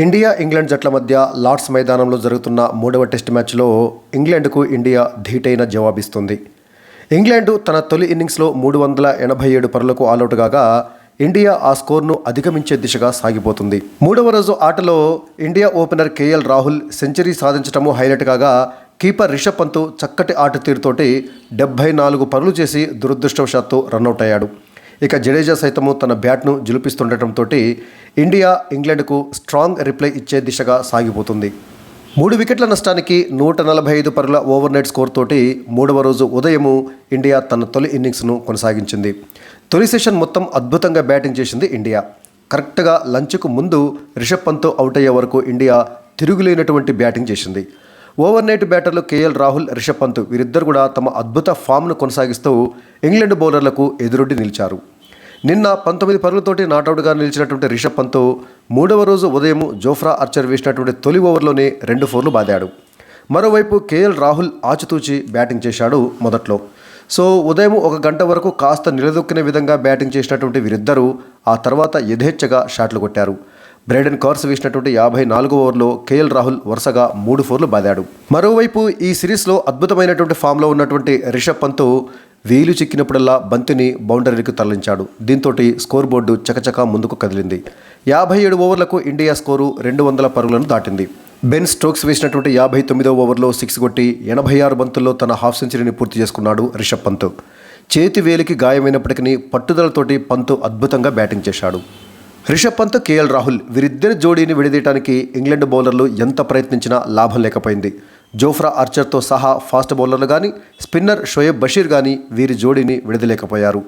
India England జట్ల మధ్య Lord's మైదానంలో జరుగుతున్న మూడవ టెస్ట్ మ్యాచ్లో ఇంగ్లాండ్కు ఇండియా ధీటైన జవాబిస్తుంది. ఇంగ్లాండ్ తన తొలి ఇన్నింగ్స్లో మూడు వందల ఎనభై ఏడు పరులకు ఆలౌట్ కాగా ఇండియా ఆ స్కోర్ను అధిగమించే దిశగా సాగిపోతుంది. మూడవ రోజు ఆటలో India opener KL Rahul century సాధించడము highlight కాగా కీపర్ రిషబ్ పంత్ చక్కటి ఆట తీరుతోటి డెబ్బై నాలుగు పరులు చేసి దురదృష్టవశాత్తు రన్అట్ అయ్యాడు. ఇక జడేజా సైతము తన బ్యాట్ను జులిపిస్తుండటంతో ఇండియా ఇంగ్లాండ్కు స్ట్రాంగ్ రిప్లై ఇచ్చే దిశగా సాగిపోతుంది. మూడు వికెట్ల నష్టానికి నూట నలభై ఐదు పరుల ఓవర్ నైట్ స్కోర్ తోటి మూడవ రోజు ఉదయము ఇండియా తన తొలి ఇన్నింగ్స్ను కొనసాగించింది. తొలి సెషన్ మొత్తం అద్భుతంగా బ్యాటింగ్ చేసింది ఇండియా. కరెక్ట్గా లంచ్కు ముందు రిషబ్ పంత్ అవుట్ అయ్యే వరకు ఇండియా తిరుగులేనటువంటి బ్యాటింగ్ చేసింది. ఓవర్ నైట్ బ్యాటర్లు కేఎల్ రాహుల్ రిషబ్ పంత్ వీరిద్దరు కూడా తమ అద్భుత ఫామ్ను కొనసాగిస్తూ ఇంగ్లాండ్ బౌలర్లకు ఎదురొడ్డి నిలిచారు. నిన్న పంతొమ్మిది పరుగులతోటి నాటౌట్గా నిలిచినటువంటి రిషబ్ పంత్ మూడవ రోజు ఉదయం జోఫ్రా ఆర్చర్ వేసినటువంటి తొలి ఓవర్లోనే రెండు ఫోర్లు బాదాడు. మరోవైపు కేఎల్ రాహుల్ ఆచితూచి బ్యాటింగ్ చేశాడు మొదట్లో. సో ఉదయం ఒక గంట వరకు కాస్త నిలదొక్కిన విధంగా బ్యాటింగ్ చేసినటువంటి వీరిద్దరూ ఆ తర్వాత యథేచ్ఛగా షాట్లు కొట్టారు. బ్రైడెన్ కార్స్ వేసినటువంటి యాభై నాలుగు ఓవర్లో కేఎల్ రాహుల్ వరుసగా మూడు ఫోర్లు బాదాడు. మరోవైపు ఈ సిరీస్లో అద్భుతమైనటువంటి ఫామ్లో ఉన్నటువంటి రిషబ్ పంత్ వీలు చిక్కినప్పుడల్లా బంతిని బౌండరీకి తరలించాడు. దీంతో స్కోర్ బోర్డు చకచకా ముందుకు కదిలింది. యాభై ఏడు ఓవర్లకు ఇండియా స్కోరు రెండు వందల పరుగులను దాటింది. బెన్ స్టోక్స్ వేసినటువంటి యాభై తొమ్మిదో ఓవర్లో సిక్స్ కొట్టి ఎనభై ఆరు బంతుల్లో తన హాఫ్ సెంచరీని పూర్తి చేసుకున్నాడు రిషబ్ పంత్. చేతి వేలికి గాయమైనప్పటికీ పట్టుదలతోటి పంత్ అద్భుతంగా బ్యాటింగ్ చేశాడు. రిషబ్ పంత్ కేఎల్ రాహుల్ వీరిద్దరి జోడీని విడదీయడానికి ఇంగ్లాండ్ బౌలర్లు ఎంత ప్రయత్నించినా లాభం లేకపోయింది. జోఫ్రా ఆర్చర్తో సహా ఫాస్ట్ బౌలర్లు కానీ స్పిన్నర్ షోయబ్ బషీర్ కానీ వీరి జోడీని విడదలేకపోయారు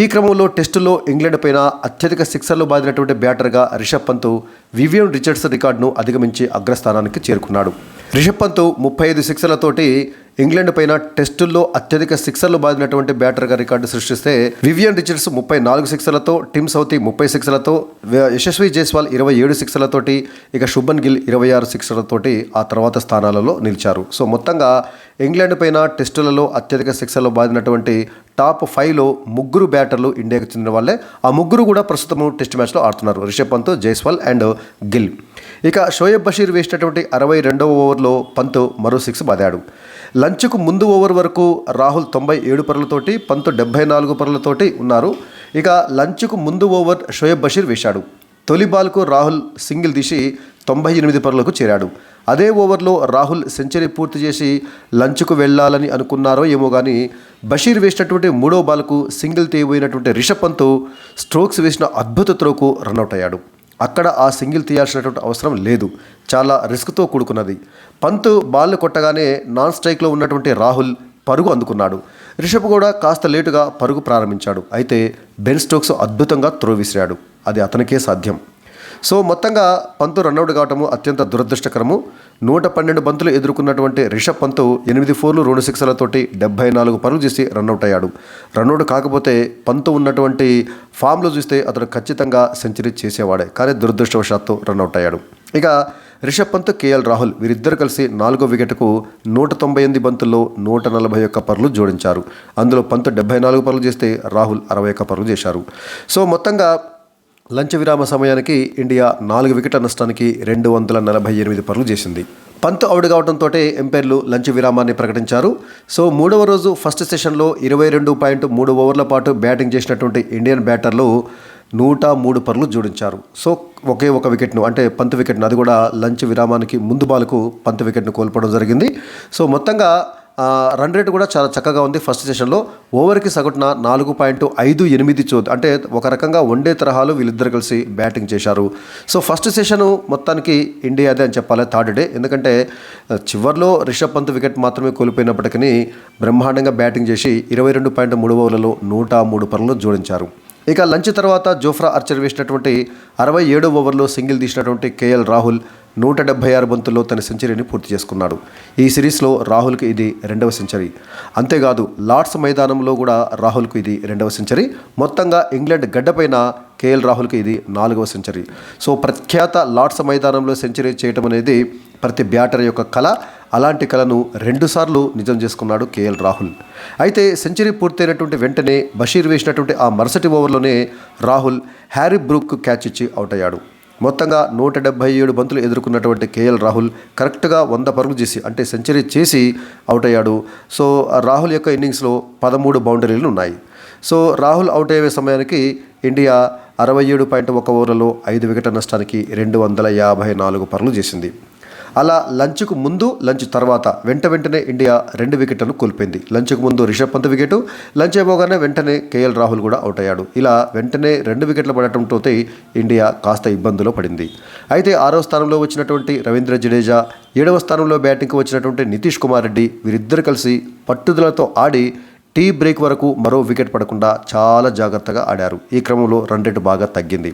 ఈ క్రమంలో టెస్టులో ఇంగ్లాండ్ పైన అత్యధిక సిక్సర్లు బాదినటువంటి బ్యాటర్గా రిషబ్ పంత్ వివియన్ రిచర్డ్స్ రికార్డును అధిగమించి అగ్రస్థానానికి చేరుకున్నాడు. రిషబ్ పంత్ ముప్పై ఐదు సిక్సర్లతోటి ఇంగ్లాండ్ పైన టెస్టుల్లో అత్యధిక సిక్సర్లు బాదినటువంటి బ్యాటర్గా రికార్డు సృష్టిస్తే వివియన్ రిచర్డ్స్ ముప్పై నాలుగు సిక్సర్లతో టిమ్ సౌతి ముప్పై సిక్సర్లతో యశస్వి జైస్వాల్ ఇరవై ఏడు సిక్సర్లతోటి ఇక శుభన్ గిల్ ఇరవై ఆరు సిక్సర్లతోటి ఆ తర్వాత స్థానాలలో నిలిచారు. సో మొత్తంగా ఇంగ్లాండ్ పైన టెస్టులలో అత్యధిక సిక్సర్లు బాదినటువంటి టాప్ ఫైవ్లో ముగ్గురు బ్యాటర్లు ఇండియాకు చెందిన వాళ్ళే. ఆ ముగ్గురు కూడా ప్రస్తుతం టెస్ట్ మ్యాచ్లో ఆడుతున్నారు. రిషబ్ పంత్ జైస్వాల్ అండ్ గిల్. ఇక షోయబ్ బషీర్ వేసినటువంటి అరవై రెండవ ఓవర్లో పంత్ మరో సిక్స్ బాదాడు. లంచ్కు ముందు ఓవర్ వరకు రాహుల్ తొంభై ఏడు పరులతోటి పంత్ డెబ్బై నాలుగు పరులతోటి ఉన్నారు. ఇక లంచ్కు ముందు ఓవర్ షోయబ్ బషీర్ వేశాడు. తొలి బాల్కు రాహుల్ సింగిల్ తీసి తొంభై ఎనిమిది పరులకు చేరాడు. అదే ఓవర్లో రాహుల్ సెంచరీ పూర్తి చేసి లంచ్కు వెళ్ళాలని అనుకున్నారో ఏమో కానీ బషీర్ వేసినటువంటి మూడో బాల్కు సింగిల్ తీయబోయినటువంటి రిషబ్ పంత్ స్ట్రోక్స్ వేసిన అద్భుత త్రోకు రన్అట్ అయ్యాడు. అక్కడ ఆ సింగిల్ తీయాల్సినటువంటి అవసరం లేదు. చాలా రిస్క్తో కూడుకున్నది. పంత్ బాల్ కొట్టగానే నాన్ స్ట్రైక్లో ఉన్నటువంటి రాహుల్ పరుగు అందుకున్నాడు. రిషబ్ కూడా కాస్త లేటుగా పరుగు ప్రారంభించాడు. అయితే బెన్ స్టోక్స్ అద్భుతంగా త్రో విసిరాడు. అది అతనికే సాధ్యం. సో మొత్తంగా పంతు రన్అట్ కావటము అత్యంత దురదృష్టకరము. నూట పన్నెండు బంతులు ఎదుర్కొన్నటువంటి రిషబ్ పంతు ఎనిమిది ఫోర్లు రెండు సిక్స్లతోటి డెబ్బై నాలుగు పరుగులు చేసి రన్అట్ అయ్యాడు. రన్అట్ కాకపోతే పంతు ఉన్నటువంటి ఫామ్లో చూస్తే అతడు ఖచ్చితంగా సెంచరీ చేసేవాడే. కానీ దురదృష్టవశాత్తు రన్అట్ అయ్యాడు. ఇక రిషబ్ పంత్ కేఎల్ రాహుల్ వీరిద్దరు కలిసి నాలుగో వికెట్కు నూట తొంభై ఎనిమిది బంతుల్లో నూట నలభై ఒక్క పరులు జోడించారు. అందులో పంత్ డెబ్బై నాలుగు పరులు చేస్తే రాహుల్ అరవై ఒక్క పరులు చేశారు. సో మొత్తంగా లంచ్ విరామ సమయానికి ఇండియా నాలుగు వికెట్ల నష్టానికి రెండు వందల నలభై ఎనిమిది పరులు చేసింది. పంత్ అవుట్ కావడంతో ఎంపైర్లు లంచ్ విరామాన్ని ప్రకటించారు. సో మూడవ రోజు ఫస్ట్ సెషన్లో ఇరవై రెండు పాయింట్ మూడు ఓవర్ల పాటు బ్యాటింగ్ చేసినటువంటి ఇండియన్ బ్యాటర్లు నూట మూడు పరులు జోడించారు. సో ఒకే ఒక వికెట్ను అంటే పంత్ వికెట్ను అది కూడా లంచ్ విరామానికి ముందు బాలకు పంత్ వికెట్ను కోల్పోవడం జరిగింది. సో మొత్తంగా రన్ రేట్ కూడా చాలా చక్కగా ఉంది ఫస్ట్ సెషన్లో ఓవర్కి సగటున నాలుగు పాయింట్ ఐదు ఎనిమిది చో అంటే ఒక రకంగా వన్డే తరహాలో వీళ్ళిద్దరు కలిసి బ్యాటింగ్ చేశారు. సో ఫస్ట్ సెషన్ మొత్తానికి ఇండియాదే అని చెప్పాలి థర్డ్ డే ఎందుకంటే చివరిలో రిషబ్ పంత్ వికెట్ మాత్రమే కోల్పోయినప్పటికీ బ్రహ్మాండంగా బ్యాటింగ్ చేసి ఇరవై రెండు పాయింట్ మూడు ఓవర్లలో నూట మూడు పరులు జోడించారు. ఇక లంచ్ తర్వాత జోఫ్రా ఆర్చర్ వేసినటువంటి అరవై ఏడో ఓవర్లో సింగిల్ తీసినటువంటి కేఎల్ రాహుల్ నూట డెబ్బై ఆరు బంతుల్లో తన సెంచరీని పూర్తి చేసుకున్నాడు. ఈ సిరీస్లో రాహుల్కి ఇది రెండవ సెంచరీ. అంతేకాదు లార్డ్స్ మైదానంలో కూడా రాహుల్కు ఇది రెండవ సెంచరీ. మొత్తంగా ఇంగ్లాండ్ గడ్డపైన కేఎల్ రాహుల్కి ఇది నాలుగవ సెంచరీ. సో ప్రఖ్యాత లార్డ్స్ మైదానంలో సెంచరీ చేయటం అనేది ప్రతి బ్యాటర్ యొక్క కళ అలాంటి కళను రెండుసార్లు నిజం చేసుకున్నాడు కేఎల్ రాహుల్. అయితే సెంచరీ పూర్తయినటువంటి వెంటనే బషీర్ వేసినటువంటి ఆ మరుసటి ఓవర్లోనే రాహుల్ హ్యారీ బ్రూక్ క్యాచ్ ఇచ్చి అవుట్ అయ్యాడు. మొత్తంగా నూట డెబ్బై ఏడు బంతులు ఎదుర్కొన్నటువంటి కేఎల్ రాహుల్ కరెక్ట్గా వంద పరుగులు చేసి అంటే సెంచరీ చేసి అవుట్ అయ్యాడు. సో ఆ రాహుల్ యొక్క ఇన్నింగ్స్లో పదమూడు బౌండరీలు ఉన్నాయి. సో రాహుల్ అవుట్ అయ్యే సమయానికి ఇండియా అరవై ఏడు పాయింట్ ఒక ఓవర్లలో ఐదు వికెట్ల నష్టానికి రెండు వందల యాభై నాలుగు పరుగులు చేసింది. అలా లంచ్కు ముందు లంచ్ తర్వాత వెంట వెంటనే ఇండియా రెండు వికెట్లను కోల్పోయింది. లంచ్కు ముందు రిషబ్ పంత్ వికెట్ లంచ్ అయిపోగానే వెంటనే కేఎల్ రాహుల్ కూడా అవుట్ అయ్యాడు. ఇలా వెంటనే రెండు వికెట్లు పడటంతో ఇండియా కాస్త ఇబ్బందులో పడింది. అయితే ఆరో స్థానంలో వచ్చినటువంటి రవీంద్ర జడేజా ఏడవ స్థానంలో బ్యాటింగ్కి వచ్చినటువంటి నితీష్ కుమార్ రెడ్డి వీరిద్దరు కలిసి పట్టుదలతో ఆడి టీ బ్రేక్ వరకు మరో వికెట్ పడకుండా చాలా జాగ్రత్తగా ఆడారు. ఈ క్రమంలో రన్ రేటు బాగా తగ్గింది.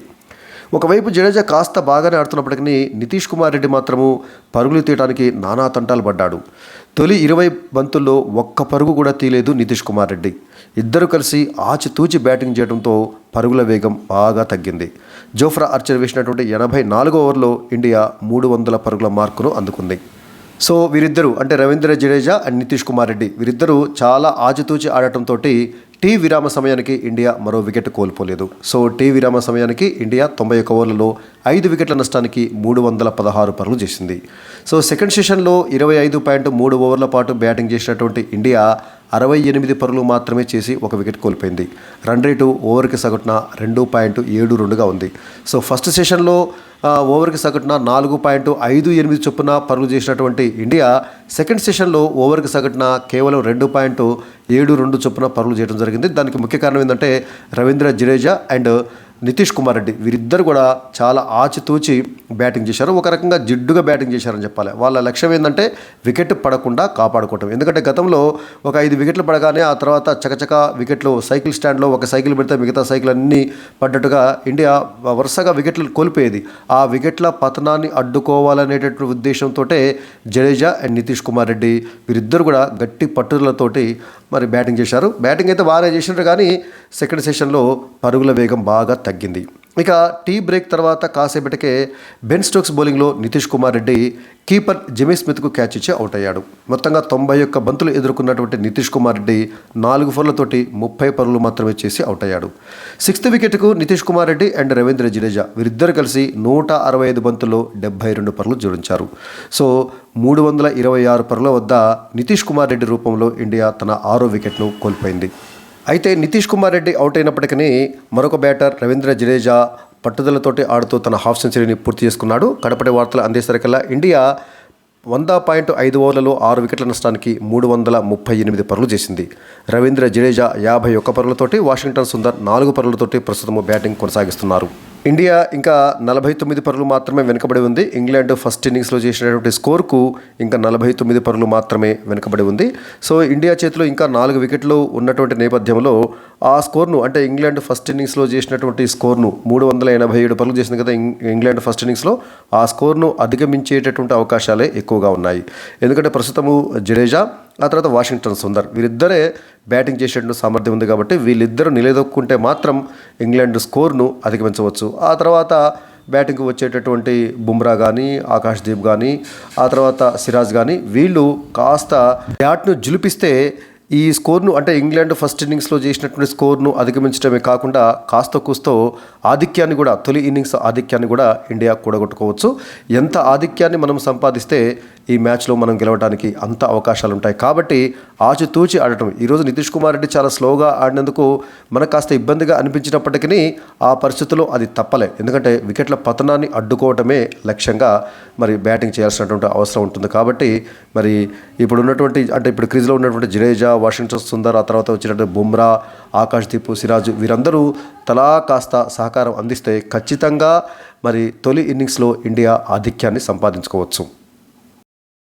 ఒకవైపు జడేజా కాస్త బాగానే ఆడుతున్నప్పటికీ నితీష్ కుమార్ రెడ్డి మాత్రము పరుగులు తీయడానికి నానా తంటాలు పడ్డాడు. తొలి ఇరవై బంతుల్లో ఒక్క పరుగు కూడా తీయలేదు నితీష్ కుమార్ రెడ్డి. ఇద్దరు కలిసి ఆచితూచి బ్యాటింగ్ చేయడంతో పరుగుల వేగం బాగా తగ్గింది. జోఫ్రా ఆర్చర్ వేసినటువంటి ఎనభై నాలుగో ఓవర్లో ఇండియా మూడు వందల పరుగుల మార్కును అందుకుంది. సో వీరిద్దరూ అంటే రవీంద్ర జడేజా అండ్ నితీష్ కుమార్ రెడ్డి వీరిద్దరూ చాలా ఆచితూచి ఆడటంతో టీ విరామ సమయానికి ఇండియా మరో వికెట్ కోల్పోలేదు. సో టీ విరామ సమయానికి ఇండియా తొంభై ఒక్క ఓవర్లలో ఐదు వికెట్ల నష్టానికి మూడు వందల పదహారు పరులు చేసింది. సో సెకండ్ సెషన్లో ఇరవై ఐదు పాయింట్ మూడు ఓవర్ల పాటు బ్యాటింగ్ చేసినటువంటి ఇండియా అరవై ఎనిమిది పరుగులు మాత్రమే చేసి ఒక వికెట్ కోల్పోయింది. రన్ రేటు ఓవర్కి సగటున రెండు పాయింట్ ఏడు రెండుగా ఉంది. సో ఫస్ట్ సెషన్లో ఓవర్కి సగటున నాలుగు పాయింట్ ఐదు ఎనిమిది చొప్పున పరుగులు చేసినటువంటి ఇండియా సెకండ్ సెషన్లో ఓవర్కి సగటున కేవలం రెండు పాయింట్ ఏడు రెండు చొప్పున పరుగులు చేయడం జరిగింది. దానికి ముఖ్య కారణం ఏంటంటే రవీంద్ర జడేజా అండ్ నితీష్ కుమార్ రెడ్డి వీరిద్దరు కూడా చాలా ఆచితూచి బ్యాటింగ్ చేశారు. ఒక రకంగా జిడ్డుగా బ్యాటింగ్ చేశారని చెప్పాలి. వాళ్ళ లక్ష్యం ఏంటంటే వికెట్ పడకుండా కాపాడుకోవటం. ఎందుకంటే గతంలో ఒక ఐదు వికెట్లు పడగానే ఆ తర్వాత చకచక వికెట్లు సైకిల్ స్టాండ్లో ఒక సైకిల్ పెడితే మిగతా సైకిల్ అన్నీ పడ్డట్టుగా ఇండియా వరుసగా వికెట్లు కోల్పోయేది. ఆ వికెట్ల పతనాన్ని అడ్డుకోవాలనేటటువంటి ఉద్దేశంతో జడేజా అండ్ నితీష్ కుమార్ రెడ్డి వీరిద్దరు కూడా గట్టి పట్టుదలతోటి మరి బ్యాటింగ్ చేశారు. బ్యాటింగ్ అయితే బాగానే చేసినారు కానీ సెకండ్ సెషన్లో పరుగుల వేగం బాగా తగ్గింది. ఇక టీ బ్రేక్ తర్వాత కాసేపటికే బెన్ స్టోక్స్ బౌలింగ్లో నితీష్ కుమార్ రెడ్డి కీపర్ జిమీ స్మిత్కు క్యాచ్ ఇచ్చి అవుట్ అయ్యాడు. మొత్తంగా తొంభై ఒక్క బంతులు ఎదుర్కొన్నటువంటి నితీష్ కుమార్ రెడ్డి నాలుగు ఫోర్లతోటి ముప్పై పరులు మాత్రమే చేసి అవుట్ అయ్యాడు. సిక్స్త్ వికెట్కు నితీష్ కుమార్ రెడ్డి అండ్ రవీంద్ర జడేజా వీరిద్దరు కలిసి నూట అరవై ఐదు బంతుల్లో డెబ్బై రెండు పరులు జోడించారు. సో మూడు వందల ఇరవై ఆరు పరుల వద్ద నితీష్ కుమార్ రెడ్డి రూపంలో ఇండియా తన ఆరో వికెట్ను కోల్పోయింది. అయితే నితీష్ కుమార్ రెడ్డి అవుట్ అయినప్పటికీ మరొక బ్యాటర్ రవీంద్ర జడేజా పట్టుదలతోటి ఆడుతూ తన హాఫ్ సెంచరీని పూర్తి చేసుకున్నాడు. కడపటి వార్తలు అందేసరికల్లా ఇండియా వంద పాయింట్ ఐదు ఓవర్లలో ఆరు వికెట్ల నష్టానికి మూడు వందల ముప్పై ఎనిమిది పరులు చేసింది. రవీంద్ర జడేజా యాభై ఒక్క పరులతోటి వాషింగ్టన్ సుందర్ నాలుగు పరులతోటి ప్రస్తుతము బ్యాటింగ్ కొనసాగిస్తున్నారు. ఇండియా ఇంకా నలభై తొమ్మిది పరులు మాత్రమే వెనుకబడి ఉంది. ఇంగ్లాండ్ ఫస్ట్ ఇన్నింగ్స్లో చేసినటువంటి స్కోర్కు ఇంకా నలభై తొమ్మిది పరులు మాత్రమే వెనుకబడి ఉంది. సో ఇండియా చేతిలో ఇంకా నాలుగు వికెట్లు ఉన్నటువంటి నేపథ్యంలో ఆ స్కోర్ను అంటే ఇంగ్లాండ్ ఫస్ట్ ఇన్నింగ్స్లో చేసినటువంటి స్కోర్ను మూడు వందల ఎనభై ఏడు పరులు చేసింది కదా ఇంగ్లాండ్ ఫస్ట్ ఇన్నింగ్స్లో ఆ స్కోర్ను అధిగమించేటటువంటి అవకాశాలే ఎక్కువగా ఉన్నాయి. ఎందుకంటే ప్రస్తుతము జడేజా ఆ తర్వాత వాషింగ్టన్ సుందర్. వీరిద్దరే బ్యాటింగ్ చేసేటువంటి సామర్థ్యం ఉంది కాబట్టి వీళ్ళిద్దరూ నిలదొక్కుంటే మాత్రం ఇంగ్లాండ్ స్కోర్ను అధిగమించవచ్చు. ఆ తర్వాత బ్యాటింగ్కి వచ్చేటటువంటి బుమ్రా కానీ ఆకాష్ దీప్ కానీ ఆ తర్వాత సిరాజ్ కానీ వీళ్ళు కాస్త బ్యాట్ను జులిపిస్తే ఈ స్కోర్ను అంటే ఇంగ్లాండ్ ఫస్ట్ ఇన్నింగ్స్లో చేసినటువంటి స్కోర్ను అధిగమించడమే కాకుండా కాస్త కూస్తో ఆధిక్యాన్ని కూడా తొలి ఇన్నింగ్స్ ఆధిక్యాన్ని కూడా ఇండియా కూడగొట్టుకోవచ్చు. ఎంత ఆధిక్యాన్ని మనం సంపాదిస్తే ఈ మ్యాచ్లో మనం గెలవడానికి అంత అవకాశాలు ఉంటాయి కాబట్టి ఆచితూచి ఆడటం. ఈరోజు నితీష్ కుమార్ రెడ్డి చాలా స్లోగా ఆడినందుకు మనకు కాస్త ఇబ్బందిగా అనిపించినప్పటికీ ఆ పరిస్థితుల్లో అది తప్పలే. ఎందుకంటే వికెట్ల పతనాన్ని అడ్డుకోవటమే లక్ష్యంగా మరి బ్యాటింగ్ చేయాల్సినటువంటి అవసరం ఉంటుంది. కాబట్టి మరి ఇప్పుడు ఉన్నటువంటి అంటే ఇప్పుడు క్రీజ్లో ఉన్నటువంటి జడేజా వాషింగ్టన్ సుందర్ ఆ తర్వాత వచ్చినటువంటి బుమ్రా ఆకాష్ దీప్ సిరాజ్ వీరందరూ తలా కాస్త సహకారం అందిస్తే ఖచ్చితంగా మరి తొలి ఇన్నింగ్స్లో ఇండియా ఆధిక్యాన్ని సంపాదించుకోవచ్చు.